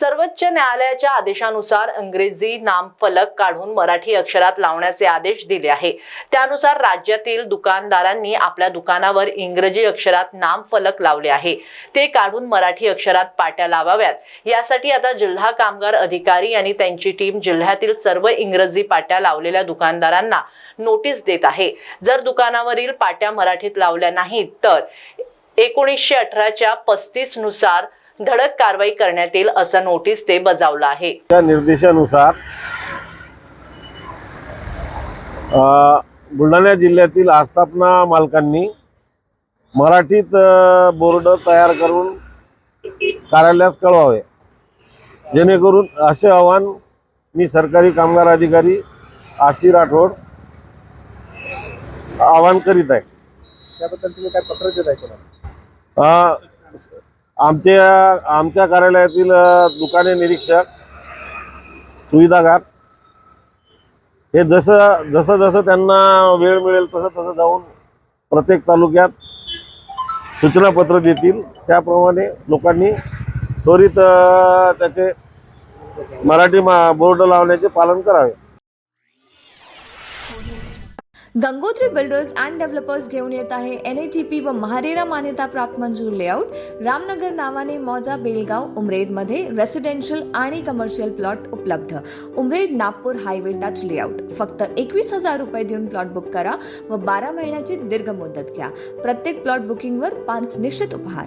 सर्वोच्च न्यायालयाच्या आदेशानुसार इंग्रजी नामफलक काढून मराठी अक्षरात लावण्याचे आदेश दिले आहे. त्यानुसार राज्यातील दुकानदारांनी आपल्या दुकानावर इंग्रजी अक्षरात नामफलक लावले आहे. ते काढून मराठी अक्षरात पाट्या लावाव्यात. यासाठी आता जिल्हा कामगार अधिकारी आणि त्यांची टीम जिल्ह्यातील सर्व इंग्रजी पाट्या लावलेल्या दुकानदारांना नोटीस देत आहे. जर दुकानावरील पाट्या मराठीत लावल्या नाहीत तर एकोणीसशे अठराच्या पस्तीसनुसार धडक कारवाई करण्यात येईल असं नोटीस ते बजावलं आहे. त्या निर्देशानुसार अ, बुलढाणा जिल्ह्यातील आस्थापना मालकांनी मराठीत बोर्ड तयार करून कार्यालयास कळवावे. जेणेकरून असे आवाहन मी सरकारी कामगार अधिकारी आशी राठोड आवाहन करीत आहे. त्याबद्दल तुम्ही काय पत्र देत आहे कोणाला? आमच्या आमच्या कार्यालयातील दुकाने निरीक्षक सुविधागार हे जसं जसं जसं त्यांना वेळ मिळेल तसं तसं जाऊन प्रत्येक तालुक्यात सूचनापत्र देतील. त्याप्रमाणे लोकांनी त्वरित त्याचे मराठी मा बोर्ड लावण्याचे पालन करावे. गंगोत्री बिल्डर्स अँड डेव्हलपर्स घेऊन येत आहे एन टी पी व महारेरा मान्यता प्राप्त मंजूर लेआउट रामनगर नावाने मौजा बेलगाव उमरेडमध्ये रेसिडेन्शियल आणि कमर्शियल प्लॉट उपलब्ध. Umred Nagpur highway touch layout फक्त एकवीस हजार रुपये देऊन प्लॉट बुक करा व बारा महिन्याची दीर्घ मुदत घ्या. प्रत्येक प्लॉट बुकिंगवर पाच निश्चित उपहार.